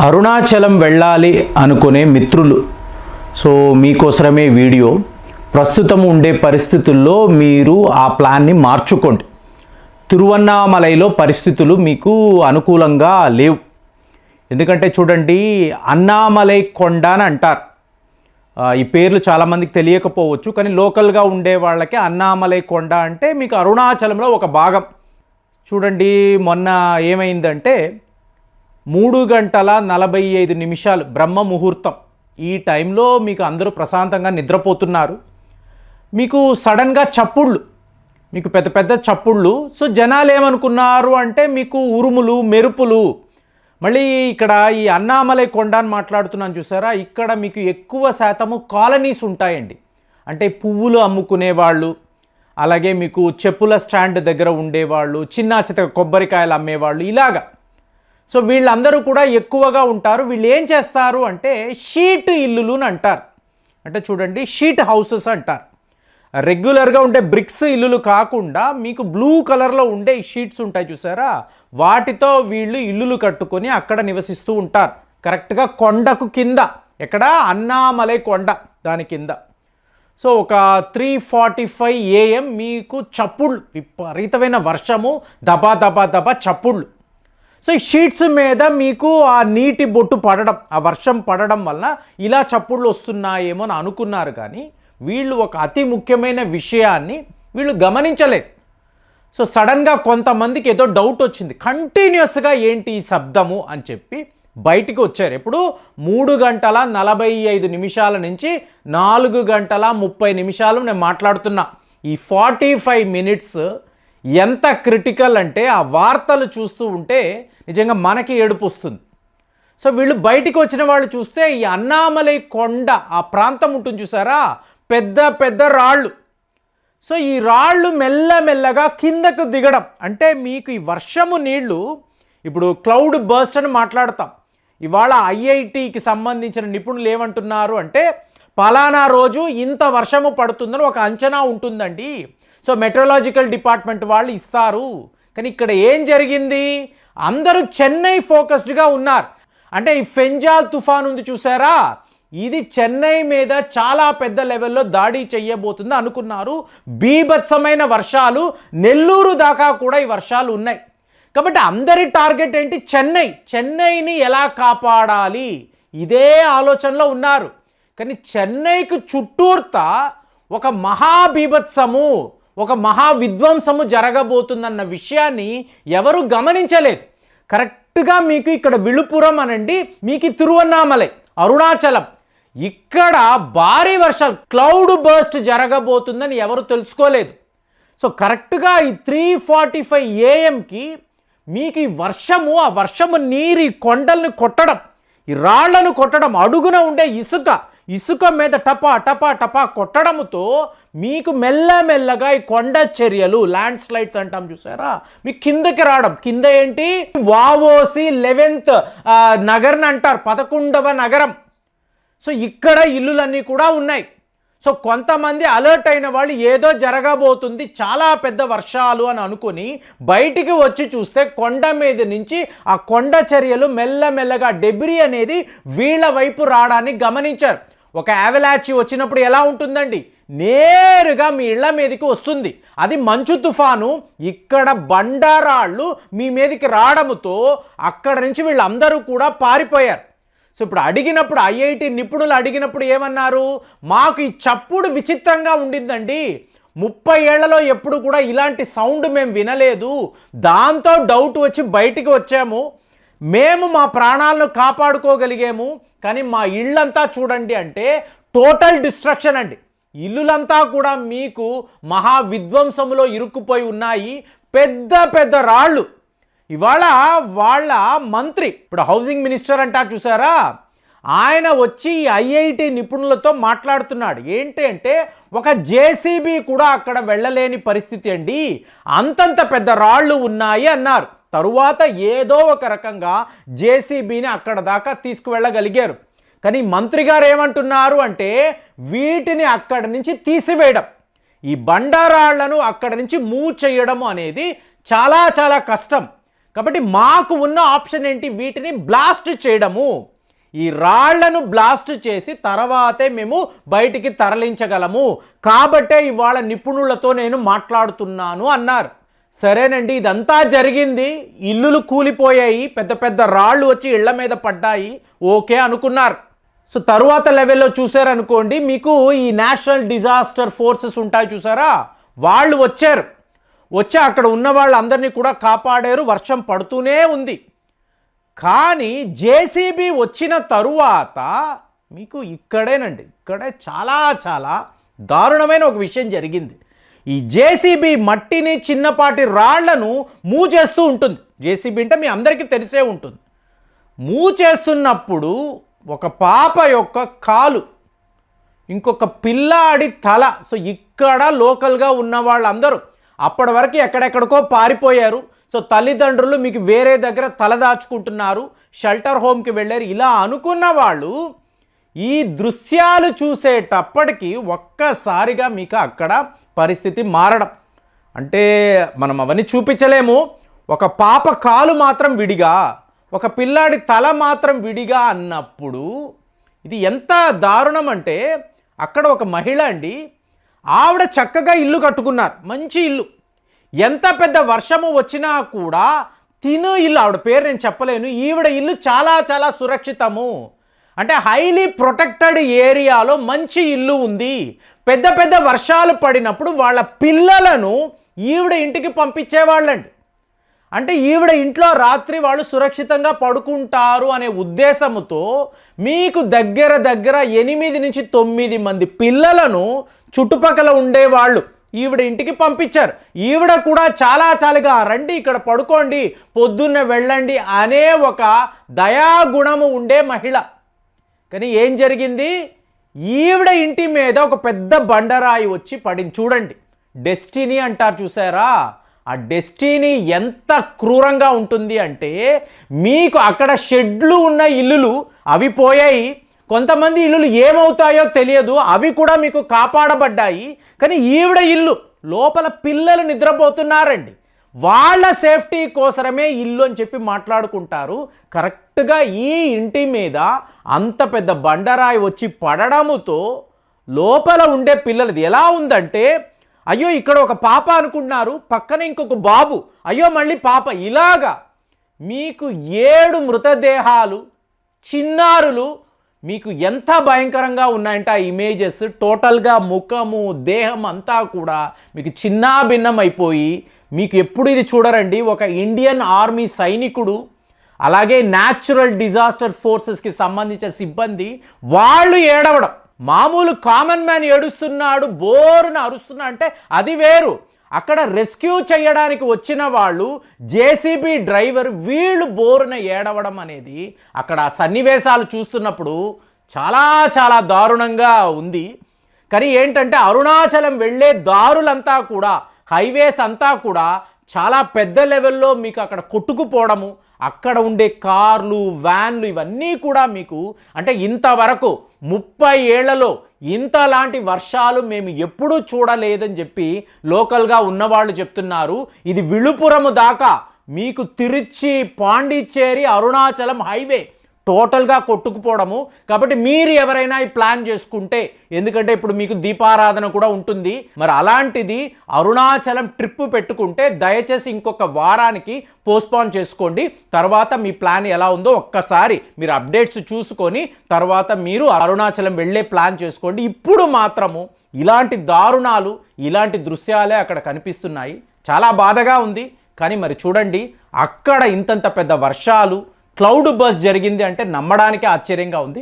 అరుణాచలం వెళ్ళాలి అనుకునే మిత్రులు. సో మీకోసమే వీడియో. ప్రస్తుతం ఉండే పరిస్థితుల్లో మీరు ఆ ప్లాన్ని మార్చుకోండి. తిరువన్నామలైలో పరిస్థితులు మీకు అనుకూలంగా లేవు. ఎందుకంటే చూడండి అన్నామలై కొండ అని అంటారు. ఈ పేర్లు చాలామందికి తెలియకపోవచ్చు కానీ లోకల్గా ఉండే వాళ్ళకి అన్నామలై కొండ అంటే మీకు అరుణాచలంలో ఒక భాగం. చూడండి మొన్న ఏమైందంటే మూడు గంటల నలభై ఐదు నిమిషాలు బ్రహ్మ ముహూర్తం. ఈ టైంలో మీకు అందరూ ప్రశాంతంగా నిద్రపోతున్నారు. మీకు సడన్గా చప్పుళ్ళు మీకు పెద్ద పెద్ద చప్పుళ్ళు. సో జనాలు ఏమనుకున్నారు అంటే మీకు ఉరుములు మెరుపులు. మళ్ళీ ఇక్కడ ఈ అన్నామలై కొండ అని మాట్లాడుతున్నాను చూసారా? ఇక్కడ మీకు ఎక్కువ శాతము కాలనీస్ ఉంటాయండి. అంటే పువ్వులు అమ్ముకునే వాళ్ళు అలాగే మీకు చెప్పుల స్టాండ్ దగ్గర ఉండేవాళ్ళు చిన్న చితక కొబ్బరికాయలు అమ్మేవాళ్ళు ఇలాగా. సో వీళ్ళందరూ కూడా ఎక్కువగా ఉంటారు. వీళ్ళు ఏం చేస్తారు అంటే షీట్ ఇల్లులు అని అంటారు. అంటే చూడండి షీట్ హౌసెస్ అంటారు. రెగ్యులర్గా ఉండే బ్రిక్స్ ఇల్లులు కాకుండా మీకు బ్లూ కలర్లో ఉండే షీట్స్ ఉంటాయి చూసారా? వాటితో వీళ్ళు ఇల్లులు కట్టుకొని అక్కడ నివసిస్తూ ఉంటారు. కరెక్ట్గా కొండకు కింద. ఎక్కడ? అన్నామలై కొండ దాని కింద. సో ఒక త్రీ ఫార్టీ ఫైవ్ ఏఎం మీకు చప్పుళ్ళు విపరీతమైన వర్షము దబా దబా దబా చప్పుళ్ళు. సో ఈ షీట్స్ మీద మీకు ఆ నీటి బొట్టు పడడం ఆ వర్షం పడడం వలన ఇలా చప్పుళ్ళు వస్తున్నాయేమో అని అనుకున్నారు కానీ వీళ్ళు ఒక అతి ముఖ్యమైన విషయాన్ని వీళ్ళు గమనించలేదు. సో సడన్గా కొంతమందికి ఏదో డౌట్ వచ్చింది. కంటిన్యూస్గా ఏంటి ఈ శబ్దము అని చెప్పి బయటికి వచ్చారు. ఎప్పుడు? మూడు గంటల నలభై ఐదు నిమిషాల నుంచి నాలుగు గంటల ముప్పై నిమిషాలు నేను మాట్లాడుతున్నా. ఈ ఫార్టీ ఫైవ్ మినిట్స్ ఎంత క్రిటికల్ అంటే ఆ వార్తలు చూస్తూ ఉంటే నిజంగా మనకి ఏడుపు వస్తుంది. సో వీళ్ళు బయటికి వచ్చిన వాళ్ళు చూస్తే ఈ అన్నామలై కొండ ఆ ప్రాంతం ఉంటుంది చూసారా? పెద్ద పెద్ద రాళ్ళు. సో ఈ రాళ్ళు మెల్లమెల్లగా కిందకు దిగడం. అంటే మీకు ఈ వర్షము నీళ్ళు ఇప్పుడు క్లౌడ్ బర్స్ట్ అని మాట్లాడతాం. ఇవాళ ఐఐటికి సంబంధించిన నిపుణులు ఏమంటున్నారు అంటే పలానా రోజు ఇంత వర్షము పడుతుందని ఒక అంచనా ఉంటుందండి. సో మెట్రలాజికల్ డిపార్ట్మెంట్ వాళ్ళు ఇస్తారు. కానీ ఇక్కడ ఏం జరిగింది? అందరూ చెన్నై ఫోకస్డ్గా ఉన్నారు. అంటే ఈ ఫెంజాల్ తుఫాన్ ఉంది చూసారా? ఇది చెన్నై మీద చాలా పెద్ద లెవెల్లో దాడి చేయబోతుంది అనుకున్నారు. బీభత్సమైన వర్షాలు నెల్లూరు దాకా కూడా ఈ వర్షాలు ఉన్నాయి. కాబట్టి అందరి టార్గెట్ ఏంటి? చెన్నై. చెన్నైని ఎలా కాపాడాలి? ఇదే ఆలోచనలో ఉన్నారు. కానీ చెన్నైకి చుట్టూర్తా ఒక మహాబీభత్సము ఒక మహా విధ్వంసము జరగబోతుందన్న విషయాన్ని ఎవరు గమనించలేదు. కరెక్ట్గా మీకు ఇక్కడ విళుపురం అనండి మీకు తిరువన్నామలై అరుణాచలం. ఇక్కడ భారీ వర్షాలు క్లౌడ్ బర్స్ట్ జరగబోతుందని ఎవరు తెలుసుకోలేదు. సో కరెక్ట్గా ఈ త్రీ ఫార్టీ ఫైవ్ ఏఎంకి మీకు ఈ వర్షము ఆ వర్షము నీరు ఈ కొండల్ని కొట్టడం ఈ రాళ్ళను కొట్టడం అడుగున ఉండే ఇసుక ఇసుక మీద టపా టపా టపా కొట్టడంతో మీకు మెల్లమెల్లగా ఈ కొండ చర్యలు ల్యాండ్ స్లైడ్స్ అంటాం చూసారా? మీకు కిందకి రావడం. కింద ఏంటి? వావోసి లెవెన్త్ నగర్ని అంటారు. పదకొండవ నగరం. సో ఇక్కడ ఇల్లులన్నీ కూడా ఉన్నాయి. సో కొంతమంది అలర్ట్ అయిన వాళ్ళు ఏదో జరగబోతుంది చాలా పెద్ద వర్షాలు అని అనుకుని బయటికి వచ్చి చూస్తే కొండ మీద నుంచి ఆ కొండ చర్యలు మెల్లమెల్లగా డెబ్రీ అనేది వీళ్ళ వైపు రావడాన్ని గమనించారు. ఒక యావలాచి వచ్చినప్పుడు ఎలా ఉంటుందండి? నేరుగా మీ ఇళ్ళ మీదకి వస్తుంది. అది మంచు తుఫాను ఇక్కడ బండారాళ్ళు మీ మీదకి రావడంతో అక్కడ నుంచి వీళ్ళందరూ కూడా పారిపోయారు. సో ఇప్పుడు అడిగినప్పుడు ఐఐటి నిపుణులు అడిగినప్పుడు ఏమన్నారు? మాకు ఈ చప్పుడు విచిత్రంగా ఉండిందండి. ముప్పై ఏళ్ళలో ఎప్పుడు కూడా ఇలాంటి సౌండ్ మేము వినలేదు. దాంతో డౌట్ వచ్చి బయటికి వచ్చాము. మేము మా ప్రాణాలను కాపాడుకోగలిగాము కానీ మా ఇళ్ళంతా చూడండి అంటే టోటల్ డిస్ట్రక్షన్ అండి. ఇల్లులంతా కూడా మీకు మహా విధ్వంసములో ఇరుక్కుపోయి ఉన్నాయి. పెద్ద పెద్ద రాళ్ళు. ఇవాళ వాళ్ళ మంత్రి ఇప్పుడు హౌసింగ్ మినిస్టర్ అంటారు చూసారా? ఆయన వచ్చి ఐఐటి నిపుణులతో మాట్లాడుతున్నాడు. ఏంటి అంటే ఒక జేసీబీ కూడా అక్కడ వెళ్ళలేని పరిస్థితి అండి. అంతంత పెద్ద రాళ్ళు ఉన్నాయి అన్నారు. తరువాత ఏదో ఒక రకంగా జేసీబీని అక్కడ దాకా తీసుకువెళ్ళగలిగారు. కానీ మంత్రి గారు ఏమంటున్నారు అంటే వీటిని అక్కడి నుంచి తీసివేయడం ఈ బండారాళ్ళను అక్కడి నుంచి మూవ్ చేయడం అనేది చాలా చాలా కష్టం. కాబట్టి మాకు ఉన్న ఆప్షన్ ఏంటి? వీటిని బ్లాస్ట్ చేయడము. ఈ రాళ్ళను బ్లాస్ట్ చేసి తర్వాతే మేము బయటికి తరలించగలము. కాబట్టే ఇవాళ నిపుణులతో నేను మాట్లాడుతున్నాను అన్నారు. సరేనండి ఇదంతా జరిగింది. ఇల్లులు కూలిపోయాయి. పెద్ద పెద్ద రాళ్ళు వచ్చి ఇళ్ళ మీద పడ్డాయి. ఓకే అనుకున్నారు. సో తరువాత లెవెల్లో చూసారనుకోండి మీకు ఈ నేషనల్ డిజాస్టర్ ఫోర్సెస్ ఉంటాయి చూసారా? వాళ్ళు వచ్చారు. వచ్చి అక్కడ ఉన్న వాళ్ళందరినీ కూడా కాపాడారు. వర్షం పడుతూనే ఉంది. కానీ జేసీబీ వచ్చిన తరువాత మీకు ఇక్కడేనండి ఇక్కడే చాలా చాలా దారుణమైన ఒక విషయం జరిగింది. ఈ జేసీబీ మట్టిని చిన్నపాటి రాళ్ళను మూవ్ చేస్తూ ఉంటుంది. జేసీబీ అంటే మీ అందరికీ తెలిసే ఉంటుంది. మూవ్ చేస్తున్నప్పుడు ఒక పాప యొక్క కాలు ఇంకొక పిల్లాడి తల. సో ఇక్కడ లోకల్గా ఉన్న వాళ్ళందరూ అప్పటి వరకు ఎక్కడెక్కడికో పారిపోయారు. సో తల్లిదండ్రులు మీకు వేరే దగ్గర తల దాచుకుంటున్నారు. షెల్టర్ హోమ్కి వెళ్ళారు. ఇలా అనుకున్న వాళ్ళు ఈ దృశ్యాలు చూసేటప్పటికి ఒక్కసారిగా మీకు అక్కడ పరిస్థితి మారడం. అంటే మనం అవన్నీ చూపించలేము. ఒక పాప కాలు మాత్రం విడిగా ఒక పిల్లాడి తల మాత్రం విడిగా అన్నప్పుడు ఇది ఎంత దారుణం అంటే అక్కడ ఒక మహిళ అండి ఆవిడ చక్కగా ఇల్లు కట్టుకున్నారు మంచి ఇల్లు. ఎంత పెద్ద వర్షము వచ్చినా కూడా తిను ఇల్లు ఆవిడ పేరు నేను చెప్పలేను ఈవిడ ఇల్లు చాలా చాలా సురక్షితము. అంటే హైలీ ప్రొటెక్టెడ్ ఏరియాలో మంచి ఇల్లు ఉంది. పెద్ద పెద్ద వర్షాలు పడినప్పుడు వాళ్ళ పిల్లలను ఈవిడ ఇంటికి పంపించేవాళ్ళండి. అంటే ఈవిడ ఇంట్లో రాత్రి వాళ్ళు సురక్షితంగా పడుకుంటారు అనే ఉద్దేశంతో మీకు దగ్గర దగ్గర ఎనిమిది నుంచి తొమ్మిది మంది పిల్లలను చుట్టుపక్కల ఉండేవాళ్ళు ఈవిడ ఇంటికి పంపించారు. ఈవిడ కూడా చాలా చాలుగా రండి ఇక్కడ పడుకోండి పొద్దున్న వెళ్ళండి అనే ఒక దయాగుణము ఉండే మహిళ. కానీ ఏం జరిగింది? ఈవిడ ఇంటి మీద ఒక పెద్ద బండరాయి వచ్చి పడింది. చూడండి. డెస్టినీ అంటారు చూసారా? ఆ డెస్టినీ ఎంత క్రూరంగా ఉంటుంది అంటే మీకు అక్కడ షెడ్లు ఉన్న ఇల్లులు అవి పోయాయి. కొంతమంది ఇల్లులు ఏమవుతాయో తెలియదు. అవి కూడా మీకు కాపాడబడ్డాయి. కానీ ఈవిడ ఇల్లు లోపల పిల్లలు నిద్రపోతున్నారండి. వాళ్ళ సేఫ్టీ కోసమే ఇల్లు అని చెప్పి మాట్లాడుకుంటారు. కరెక్ట్గా ఈ ఇంటి మీద అంత పెద్ద బండరాయి వచ్చి పడడముతో లోపల ఉండే పిల్లలది ఎలా ఉందంటే అయ్యో ఇక్కడ ఒక పాప అనుకుంటున్నారు పక్కన ఇంకొక బాబు. అయ్యో మళ్ళీ పాప. ఇలాగా మీకు ఏడు మృతదేహాలు చిన్నారులు మీకు ఎంత భయంకరంగా ఉన్నాయంటే ఆ ఇమేజెస్. టోటల్గా ముఖము దేహం అంతా కూడా మీకు చిన్నాభిన్నం అయిపోయి మీకు ఎప్పుడు ఇది చూడరండి ఒక ఇండియన్ ఆర్మీ సైనికుడు అలాగే న్యాచురల్ డిజాస్టర్ ఫోర్సెస్కి సంబంధించిన సిబ్బంది వాళ్ళు ఏడవడం. మామూలు కామన్ మ్యాన్ ఏడుస్తున్నాడు బోరున అరుస్తున్నా అంటే అది వేరు. అక్కడ రెస్క్యూ చేయడానికి వచ్చిన వాళ్ళు జేసీబీ డ్రైవర్ వీళ్ళు బోరున ఏడవడం అనేది అక్కడ సన్నివేశాలు చూస్తున్నప్పుడు చాలా చాలా దారుణంగా ఉంది. కానీ ఏంటంటే అరుణాచలం వెళ్ళే దారులంతా కూడా హైవేస్ అంతా కూడా చాలా పెద్ద లెవెల్లో మీకు అక్కడ కొట్టుకుపోవడము అక్కడ ఉండే కార్లు వ్యాన్లు ఇవన్నీ కూడా మీకు అంటే ఇంతవరకు ముప్పై ఏళ్ళలో ఇంతలాంటి వర్షాలు మేము ఎప్పుడూ చూడలేదని చెప్పి లోకల్గా ఉన్నవాళ్ళు చెప్తున్నారు. ఇది విలుపురము దాకా మీకు తిరుచి పాండిచ్చేరి అరుణాచలం హైవే టోటల్గా కొట్టుకుపోవడము. కాబట్టి మీరు ఎవరైనా ఈ ప్లాన్ చేసుకుంటే ఎందుకంటే ఇప్పుడు మీకు దీపారాధన కూడా ఉంటుంది. మరి అలాంటిది అరుణాచలం ట్రిప్ పెట్టుకుంటే దయచేసి ఇంకొక వారానికి పోస్ట్పోన్ చేసుకోండి. తర్వాత మీ ప్లాన్ ఎలా ఉందో ఒక్కసారి మీరు అప్డేట్స్ చూసుకొని తర్వాత మీరు అరుణాచలం వెళ్ళే ప్లాన్ చేసుకోండి. ఇప్పుడు మాత్రము ఇలాంటి దారుణాలు ఇలాంటి దృశ్యాలే అక్కడ కనిపిస్తున్నాయి. చాలా బాధగా ఉంది. కానీ మరి చూడండి అక్కడ ఇంతంత పెద్ద వర్షాలు క్లౌడ్ బస్ జరిగింది అంటే నమ్మడానికి ఆశ్చర్యంగా ఉంది.